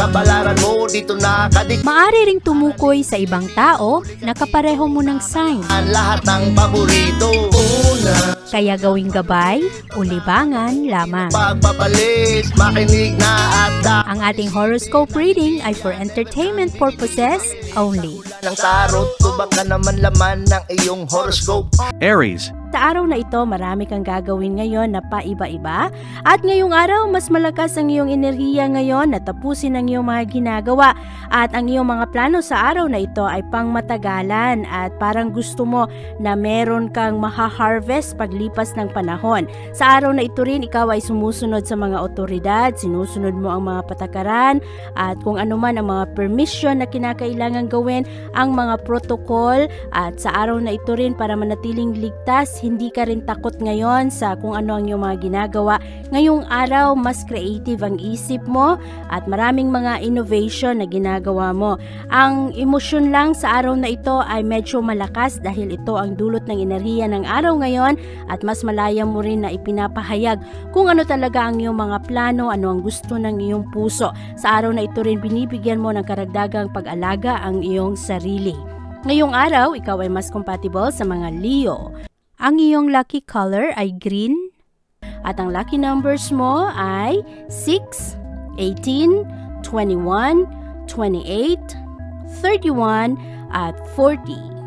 Kabalaran mo dito nakadik Maari ring tumukoy sa ibang tao na kapareho mo ng sign. ang lahat ng paborito. Una, Kaya gawing gabay o libangan lamang. pagpapalit, makinig na at da Ang ating horoscope reading ay for entertainment purposes only. ng tarot Tubak ka naman laman ng iyong horoscope Aries, Sa araw na ito, marami kang gagawin ngayon na paiba-iba. At ngayong araw, mas malakas ang iyong enerhiya ngayon na tapusin ang iyong mga ginagawa. At ang iyong mga plano sa araw na ito ay pang matagalan at parang gusto mo na meron kang maha-harvest paglipas ng panahon. Sa araw na ito rin, ikaw ay sumusunod sa mga otoridad, sinusunod mo ang mga patakaran at kung ano man ang mga permission na kinakailangan gawin, ang mga protocol at sa araw na ito rin para manatiling ligtas, hindi ka rin takot ngayon sa kung ano ang iyong mga ginagawa. Ngayong araw, mas creative ang isip mo at maraming mga innovation na ginagawa mo. Ang emosyon lang sa araw na ito ay medyo malakas dahil ito ang dulot ng enerhiya ng araw ngayon at mas malaya mo rin na ipinapahayag kung ano talaga ang iyong mga plano, ano ang gusto ng iyong puso. Sa araw na ito rin binibigyan mo ng karagdagang pag-alaga ang iyong sarili. Ngayong araw, ikaw ay mas compatible sa mga Leo. Ang iyong lucky color ay green at ang lucky numbers mo ay 6, 18, 21, 28, 31 at 40.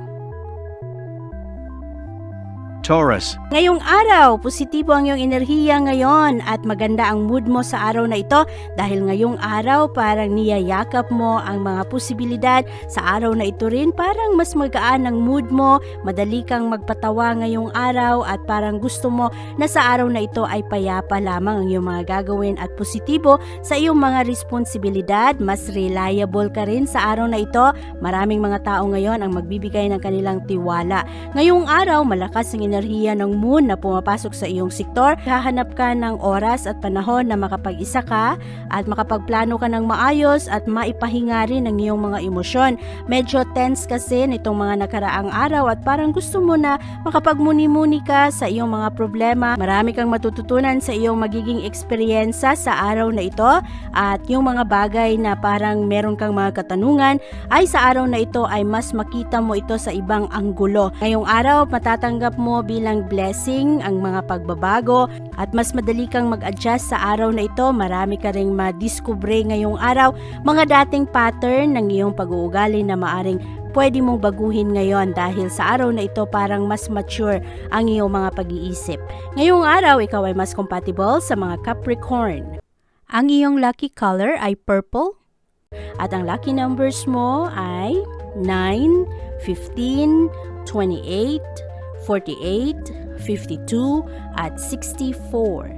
Taurus, Ngayong araw, positibo ang iyong enerhiya ngayon at maganda ang mood mo sa araw na ito dahil ngayong araw parang niyayakap mo ang mga posibilidad. Sa araw na ito rin parang mas magaan ang mood mo, madali kang magpatawa ngayong araw at parang gusto mo na sa araw na ito ay payapa lamang ang iyong mga gagawin at positibo sa iyong mga responsibilidad. Mas reliable ka rin sa araw na ito. Maraming mga tao ngayon ang magbibigay ng kanilang tiwala. Ngayong araw, malakas ang enerhiya ng moon na pumapasok sa iyong sektor. Hahanap ka ng oras at panahon na makapag-isa ka at makapagplano ka ng maayos at maipahinga rin ang iyong mga emosyon. Medyo tense kasi nitong mga nakaraang araw at parang gusto mo na makapagmuni-muni ka sa iyong mga problema. Marami kang matututunan sa iyong magiging eksperyensa sa araw na ito at yung mga bagay na parang meron kang mga katanungan ay sa araw na ito ay mas makita mo ito sa ibang anggulo. Ngayong araw, matatanggap mo bilang blessing ang mga pagbabago at mas madali kang mag-adjust sa araw na ito. Marami ka ring madiskubre ngayong araw mga dating pattern ng iyong pag-uugali na maaring pwede mong baguhin ngayon dahil sa araw na ito parang mas mature ang iyong mga pag-iisip. Ngayong araw, ikaw ay mas compatible sa mga Capricorn. Ang iyong lucky color ay purple at ang lucky numbers mo ay 9, 15, 28, 48, 52, at 64.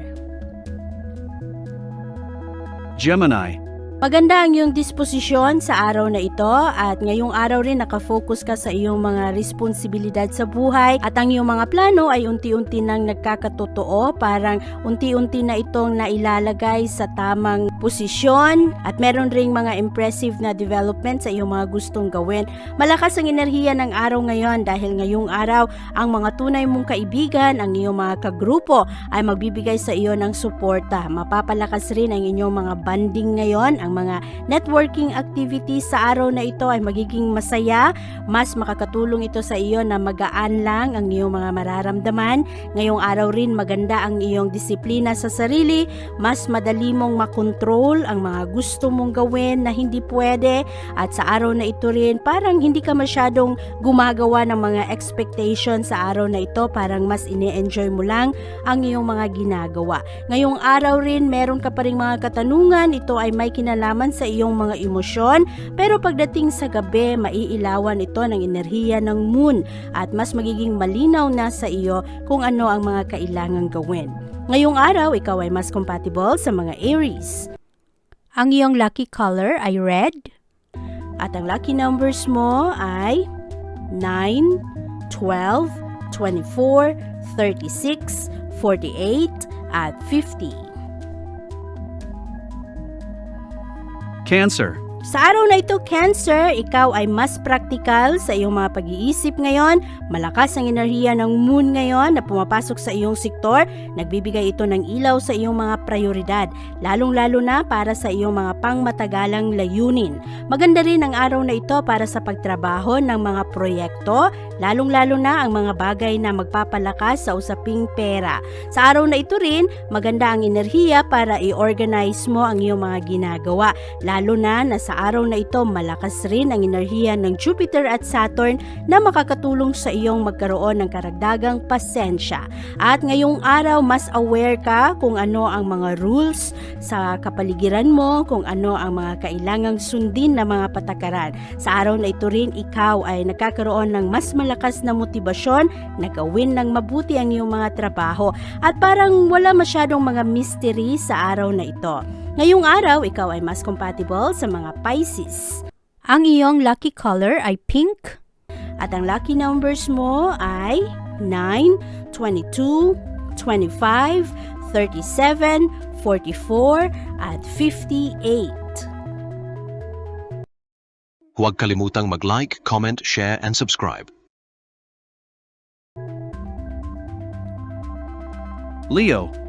Gemini, Maganda ang iyong disposisyon sa araw na ito at ngayong araw rin nakafocus ka sa iyong mga responsibilidad sa buhay at ang iyong mga plano ay unti-unti nang nagkakatotoo parang unti-unti na itong nailalagay sa tamang posisyon at meron ring mga impressive na development sa iyong mga gustong gawin. Malakas ang enerhiya ng araw ngayon dahil ngayong araw ang mga tunay mong kaibigan, ang iyong mga kagrupo ay magbibigay sa iyo ng suporta. Mapapalakas rin ang inyong mga banding ngayon, ang mga networking activities sa araw na ito ay magiging masaya. Mas makakatulong ito sa iyo na magaan lang ang iyong mga mararamdaman. Ngayong araw rin maganda ang iyong disiplina sa sarili. Mas madali mong makontrol ang mga gusto mong gawin na hindi pwede. At sa araw na ito rin parang hindi ka masyadong gumagawa ng mga expectation sa araw na ito. Parang mas ini-enjoy mo lang ang iyong mga ginagawa. Ngayong araw rin meron ka pa rin mga katanungan. Ito ay may kinalaman kinalaman sa iyong mga emosyon pero pagdating sa gabi maiilawan ito ng enerhiya ng moon at mas magiging malinaw na sa iyo kung ano ang mga kailangang gawin. Ngayong araw, ikaw ay mas compatible sa mga Aries. Ang iyong lucky color ay red. At ang lucky numbers mo ay 9, 12, 24, 36, 48, at 50. Cancer. Sa araw na ito, Cancer, ikaw ay mas praktikal sa iyong mga pag-iisip ngayon. Malakas ang enerhiya ng moon ngayon na pumapasok sa iyong sektor. Nagbibigay ito ng ilaw sa iyong mga prioridad, lalong-lalo na para sa iyong mga pangmatagalang layunin. Maganda rin ang araw na ito para sa pagtrabaho ng mga proyekto, lalong-lalo na ang mga bagay na magpapalakas sa usaping pera. Sa araw na ito rin, maganda ang enerhiya para i-organize mo ang iyong mga ginagawa, lalo na na araw na ito malakas rin ang enerhiya ng Jupiter at Saturn na makakatulong sa iyong magkaroon ng karagdagang pasensya. At ngayong araw, mas aware ka kung ano ang mga rules sa kapaligiran mo, kung ano ang mga kailangang sundin na mga patakaran. Sa araw na ito rin, ikaw ay nagkakaroon ng mas malakas na motibasyon na gawin ng mabuti ang iyong mga trabaho at parang wala masyadong mga mystery sa araw na ito. Ngayong araw, ikaw ay mas compatible sa mga Pisces. Ang iyong lucky color ay pink at ang lucky numbers mo ay 9, 22, 25, 37, 44, at 58. Huwag kalimutang mag-like, comment, share, and subscribe. Leo.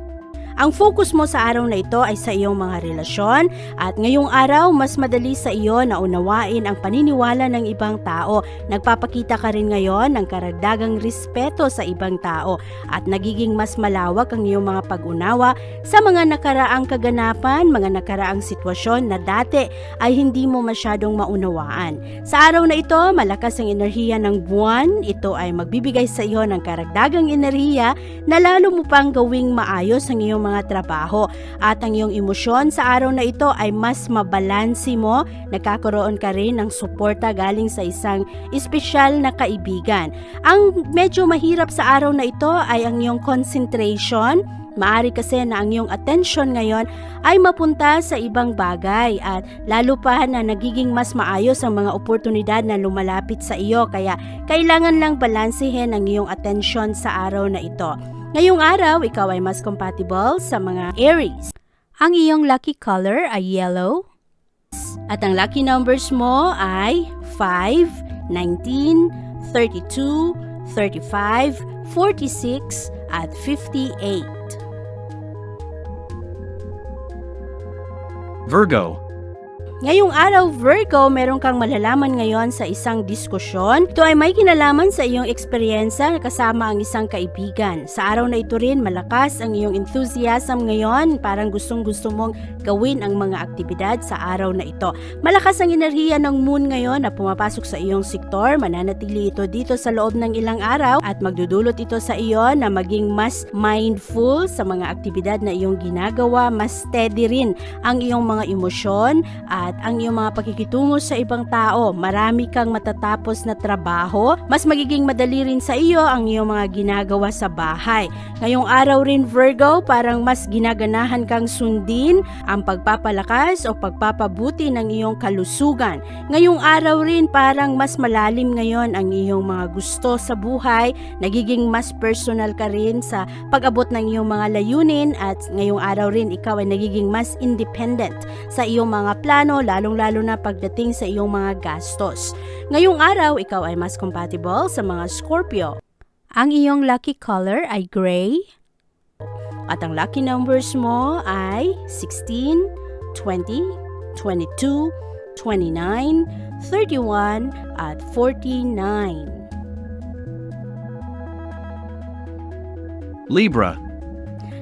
Ang focus mo sa araw na ito ay sa iyong mga relasyon at ngayong araw mas madali sa iyo na unawain ang paniniwala ng ibang tao. Nagpapakita ka rin ngayon ng karagdagang respeto sa ibang tao at nagiging mas malawak ang iyong mga pag-unawa sa mga nakaraang kaganapan, mga nakaraang sitwasyon na dati ay hindi mo masyadong maunawaan. Sa araw na ito, malakas ang enerhiya ng buwan. Ito ay magbibigay sa iyo ng karagdagang enerhiya na lalo mo pang gawing maayos ang iyong mga trabaho at ang iyong emosyon sa araw na ito ay mas mabalansi mo, nagkakaroon ka rin ng suporta galing sa isang espesyal na kaibigan. Ang medyo mahirap sa araw na ito ay ang iyong concentration, Maari kasi na ang iyong attention ngayon ay mapunta sa ibang bagay at lalo pa na nagiging mas maayos ang mga oportunidad na lumalapit sa iyo kaya kailangan lang balansehin ang iyong attention sa araw na ito. Ngayong araw, ikaw ay mas compatible sa mga Aries. Ang iyong lucky color ay yellow. At ang lucky numbers mo ay 5, 19, 32, 35, 46, at 58. Virgo. Ngayong araw, Virgo, meron kang malalaman ngayon sa isang diskusyon. Ito ay may kinalaman sa iyong eksperyensya kasama ang isang kaibigan. Sa araw na ito rin, malakas ang iyong enthusiasm ngayon. Parang gustong gusto mong gawin ang mga aktibidad sa araw na ito. Malakas ang enerhiya ng moon ngayon na pumapasok sa iyong sektor. Mananatili ito dito sa loob ng ilang araw at magdudulot ito sa iyo na maging mas mindful sa mga aktibidad na iyong ginagawa. Mas steady rin ang iyong mga emosyon at ang iyong mga pakikitungo sa ibang tao. Marami kang matatapos na trabaho. Mas magiging madali rin sa iyo ang iyong mga ginagawa sa bahay. Ngayong araw rin Virgo, parang mas ginaganahan kang sundin ang pagpapalakas o pagpapabuti ng iyong kalusugan. Ngayong araw rin parang mas malalim ngayon ang iyong mga gusto sa buhay. Nagiging mas personal ka rin sa pag-abot ng iyong mga layunin at ngayong araw rin ikaw ay nagiging mas independent sa iyong mga lalong-lalo na pagdating sa iyong mga gastos. Ngayong araw, ikaw ay mas compatible sa mga Scorpio. Ang iyong lucky color ay gray. At ang lucky numbers mo ay 16, 20, 22, 29, 31, at 49. Libra.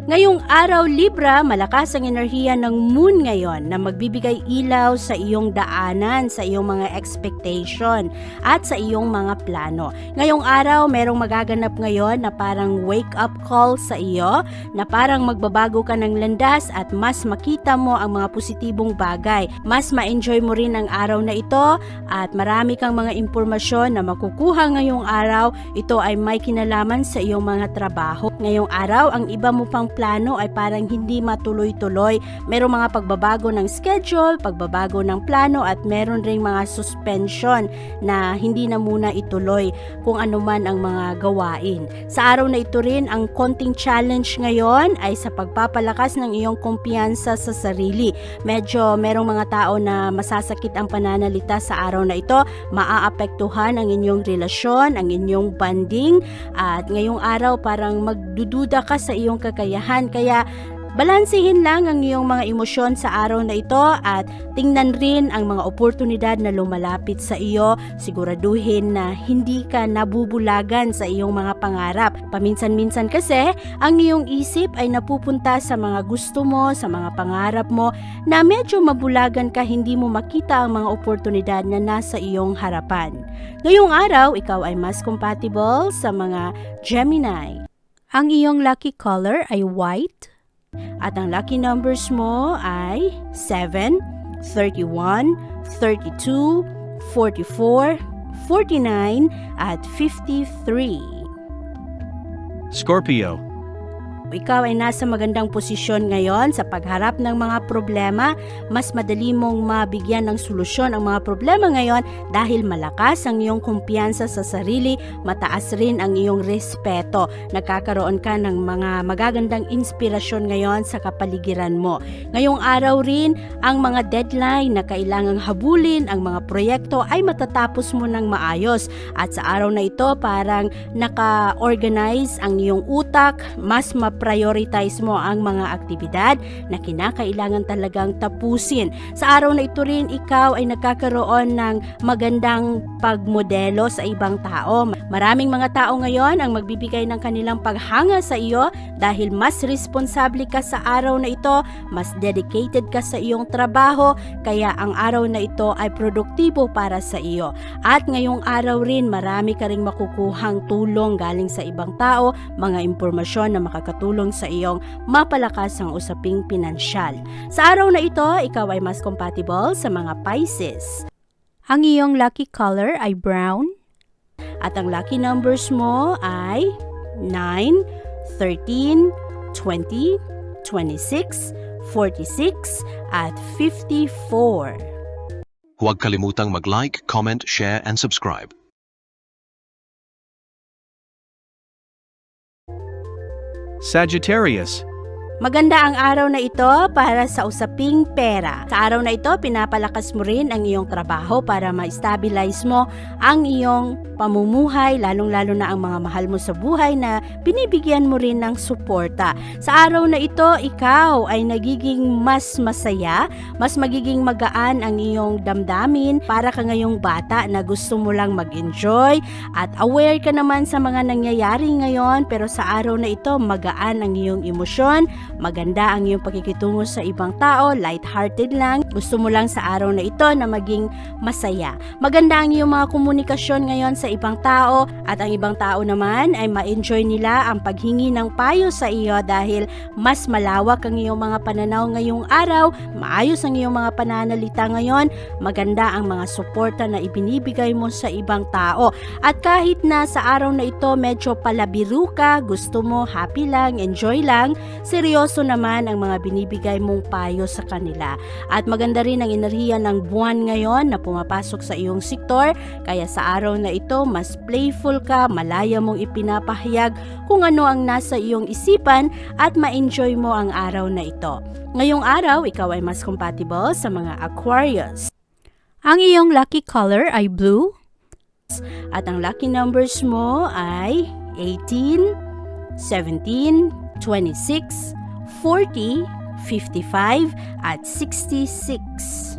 Ngayong araw Libra, malakas ang enerhiya ng moon ngayon na magbibigay ilaw sa iyong daanan, sa iyong mga expectation at sa iyong mga plano. Ngayong araw, merong magaganap ngayon na parang wake up call sa iyo, na parang magbabago ka ng landas at mas makita mo ang mga positibong bagay. Mas ma-enjoy mo rin ang araw na ito at marami kang mga impormasyon na makukuha ngayong araw. Ito ay may kinalaman sa iyong mga trabaho. Ngayong araw, ang iba mo pang plano ay parang hindi matuloy-tuloy. Merong mga pagbabago ng schedule, pagbabago ng plano at meron ring mga suspension na hindi na muna ituloy kung ano man ang mga gawain. Sa araw na ito rin, ang konting challenge ngayon ay sa pagpapalakas ng iyong kumpiyansa sa sarili. Medyo merong mga tao na masasakit ang pananalita sa araw na ito, maaapektuhan ang inyong relasyon, ang inyong banding at ngayong araw parang magdududa ka sa iyong kakayahan kaya balansehin lang ang iyong mga emosyon sa araw na ito at tingnan rin ang mga oportunidad na lumalapit sa iyo. Siguraduhin na hindi ka nabubulagan sa iyong mga pangarap. Paminsan-minsan kasi, ang iyong isip ay napupunta sa mga gusto mo, sa mga pangarap mo na medyo mabulagan ka hindi mo makita ang mga oportunidad na nasa iyong harapan. Ngayong araw, ikaw ay mas compatible sa mga Gemini. Ang iyong lucky color ay white at ang lucky numbers mo ay 7, 31, 32, 44, 49 at 53. Scorpio. Ikaw ay nasa magandang posisyon ngayon sa pagharap ng mga problema. Mas madali mong mabigyan ng solusyon ang mga problema ngayon dahil malakas ang iyong kumpiyansa sa sarili, mataas rin ang iyong respeto. Nagkakaroon ka ng mga magagandang inspirasyon ngayon sa kapaligiran mo. Ngayong araw rin, ang mga deadline na kailangang habulin, ang mga proyekto ay matatapos mo ng maayos. At sa araw na ito, parang naka-organize ang iyong utak, mas ma-prioritize mo ang mga aktibidad na kinakailangan talagang tapusin. Sa araw na ito rin, ikaw ay nagkakaroon ng magandang pagmodelo sa ibang tao. Maraming mga tao ngayon ang magbibigay ng kanilang paghanga sa iyo dahil mas responsable ka sa araw na ito, mas dedicated ka sa iyong trabaho, kaya ang araw na ito ay produktibo para sa iyo. At ngayong araw rin, marami ka ring makukuhang tulong galing sa ibang tao, mga impormasyon na makakatulong sa iyong mapalakas ang usaping pinansyal. Sa araw na ito, ikaw ay mas compatible sa mga Pisces. Ang iyong lucky color ay brown. At ang lucky numbers mo ay 9, 13, 20, 26, 46, at 54. Huwag kalimutang mag-like, comment, share, and subscribe. Sagittarius. Maganda ang araw na ito para sa usaping pera. Sa araw na ito, pinapalakas mo rin ang iyong trabaho para ma-stabilize mo ang iyong pamumuhay, lalong-lalo na ang mga mahal mo sa buhay na binibigyan mo rin ng suporta. Sa araw na ito, ikaw ay nagiging mas masaya, mas magiging magaan ang iyong damdamin para ka ngayong bata na gusto mo lang mag-enjoy at aware ka naman sa mga nangyayari ngayon pero sa araw na ito, magaan ang iyong emosyon, maganda ang iyong pakikitungo sa ibang tao, light-hearted lang. Gusto mo lang sa araw na ito na maging masaya. Maganda ang iyong mga komunikasyon ngayon sa ibang tao at ang ibang tao naman ay ma-enjoy nila ang paghingi ng payo sa iyo dahil mas malawak ang iyong mga pananaw ngayong araw, maayos ang iyong mga pananalita ngayon, maganda ang mga suporta na ibinibigay mo sa ibang tao. At kahit na sa araw na ito medyo palabiru ka, gusto mo happy lang, enjoy lang, seryoso naman ang mga binibigay mong payo sa kanila. At maganda rin ang enerhiya ng buwan ngayon na pumapasok sa iyong sektor, kaya sa araw na ito mas playful ka, malaya mong ipinapahayag kung ano ang nasa iyong isipan at ma-enjoy mo ang araw na ito. Ngayong araw, ikaw ay mas compatible sa mga Aquarius. Ang iyong lucky color ay blue at ang lucky numbers mo ay 18, 17, 26, 40, 55, at 66.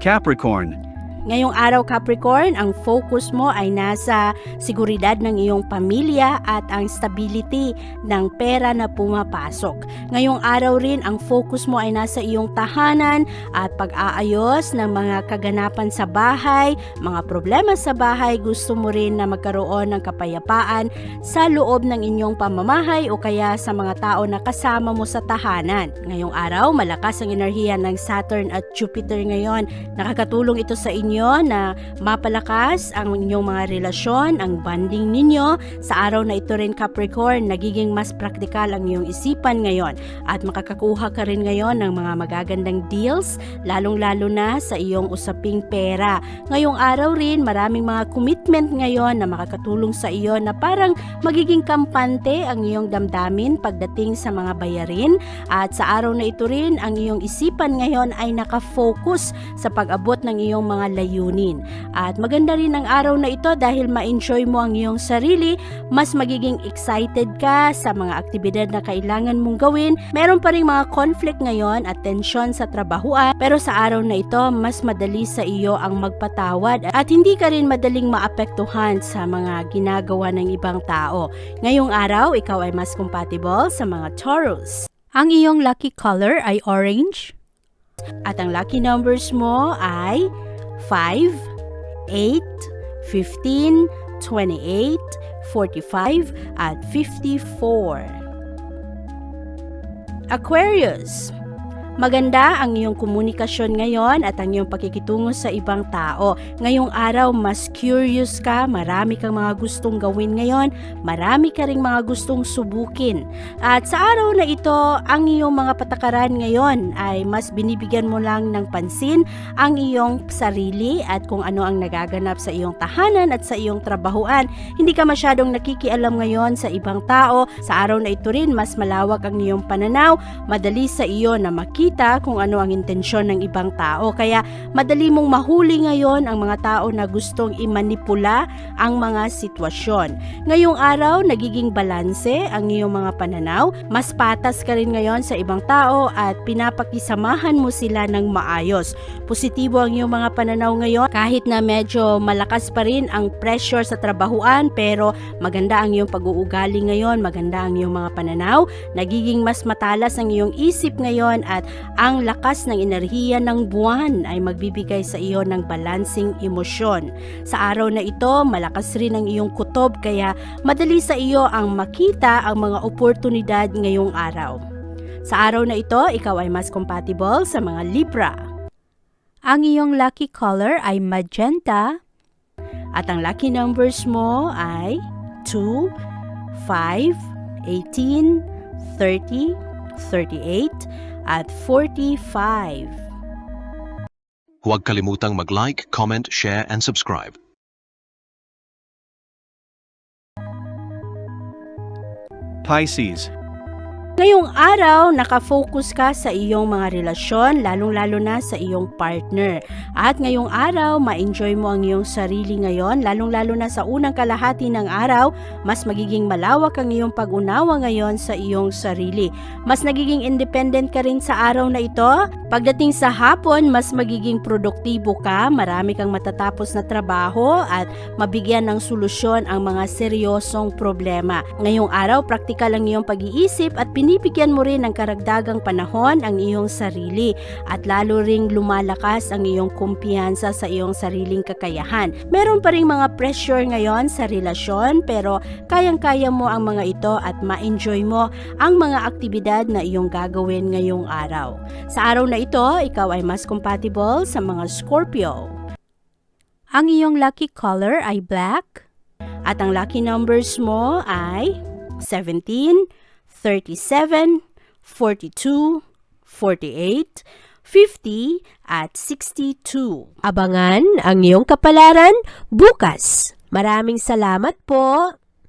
Capricorn. Ngayong araw Capricorn, ang focus mo ay nasa seguridad ng iyong pamilya at ang stability ng pera na pumapasok. Ngayong araw rin, ang focus mo ay nasa iyong tahanan at pag-aayos ng mga kaganapan sa bahay, mga problema sa bahay, gusto mo rin na magkaroon ng kapayapaan sa loob ng inyong pamamahay o kaya sa mga tao na kasama mo sa tahanan. Ngayong araw, malakas ang enerhiya ng Saturn at Jupiter ngayon. Nakakatulong ito sa inyo na mapalakas ang inyong mga relasyon, ang bonding ninyo. Sa araw na ito rin Capricorn, nagiging mas praktikal ang iyong isipan ngayon at makakakuha ka rin ngayon ng mga magagandang deals, lalong-lalo na sa iyong usaping pera. Ngayong araw rin, maraming mga commitment ngayon na makakatulong sa iyo na parang magiging kampante ang iyong damdamin pagdating sa mga bayarin at sa araw na ito rin, ang iyong isipan ngayon ay nakafocus sa pag-abot ng iyong mga layunin. At maganda rin ang araw na ito dahil ma-enjoy mo ang iyong sarili, mas magiging excited ka sa mga aktibidad na kailangan mong gawin. Meron pa rin mga conflict ngayon at tensyon sa trabahuan, pero sa araw na ito, mas madali sa iyo ang magpatawad at hindi ka rin madaling maapektuhan sa mga ginagawa ng ibang tao. Ngayong araw, ikaw ay mas compatible sa mga Taurus. Ang iyong lucky color ay orange. At ang lucky numbers mo ay 5, 8, 15, 28, 45, at 54. Aquarius. Maganda ang iyong komunikasyon ngayon at ang iyong pakikitungo sa ibang tao. Ngayong araw, mas curious ka, marami kang mga gustong gawin ngayon, marami ka ring mga gustong subukin. At sa araw na ito, ang iyong mga patakaran ngayon ay mas binibigyan mo lang ng pansin ang iyong sarili at kung ano ang nagaganap sa iyong tahanan at sa iyong trabahuan. Hindi ka masyadong nakikialam ngayon sa ibang tao. Sa araw na ito rin, mas malawak ang iyong pananaw, madali sa iyo na makita kung ano ang intensyon ng ibang tao. Kaya madali mong mahuli ngayon ang mga tao na gustong imanipula ang mga sitwasyon. Ngayong araw, nagiging balanse ang iyong mga pananaw. Mas patas ka rin ngayon sa ibang tao at pinapakisamahan mo sila ng maayos. Positibo ang iyong mga pananaw ngayon kahit na medyo malakas pa rin ang pressure sa trabahuan pero maganda ang iyong pag-uugali ngayon, maganda ang iyong mga pananaw, nagiging mas matalas ang iyong isip ngayon at ang lakas ng enerhiya ng buwan ay magbibigay sa iyo ng balancing emosyon. Sa araw na ito, malakas rin ang iyong kutob kaya madali sa iyo ang makita ang mga oportunidad ngayong araw. Sa araw na ito, ikaw ay mas compatible sa mga Libra. Ang iyong lucky color ay magenta at ang lucky numbers mo ay 2, 5, 18, 30, 38, at 45. Huwag kalimutang mag-like, comment, share, and subscribe. Pisces. Ngayong araw, nakafocus ka sa iyong mga relasyon, lalong-lalo na sa iyong partner. At ngayong araw, ma-enjoy mo ang iyong sarili ngayon, lalong-lalo na sa unang kalahati ng araw, mas magiging malawak ang iyong pag-unawa ngayon sa iyong sarili. Mas nagiging independent ka rin sa araw na ito. Pagdating sa hapon, mas magiging produktibo ka, marami kang matatapos na trabaho at mabigyan ng solusyon ang mga seryosong problema. Ngayong araw, praktikal ang iyong pag-iisip at binibigyan mo rin ng karagdagang panahon ang iyong sarili at lalo ring lumalakas ang iyong kumpiyansa sa iyong sariling kakayahan. Meron pa ring mga pressure ngayon sa relasyon pero kayang-kaya mo ang mga ito at ma-enjoy mo ang mga aktibidad na iyong gagawin ngayong araw. Sa araw na ito, ikaw ay mas compatible sa mga Scorpio. Ang iyong lucky color ay black at ang lucky numbers mo ay 17, 37, 42, 48, 50 at 62. Abangan ang iyong kapalaran bukas. Maraming salamat po.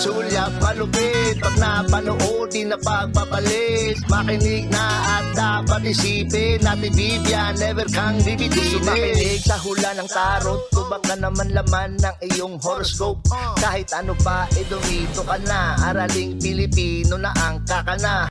Sulyap malupit Pag napanood di na pagpapalit Makinig na at dapat isipin Natin bibya never kang bibitinin Makinig sa hula ng tarot Tubak na naman laman ng iyong horoscope. Kahit ano pa, eh dumito ka na. Araling Pilipino na ang kakana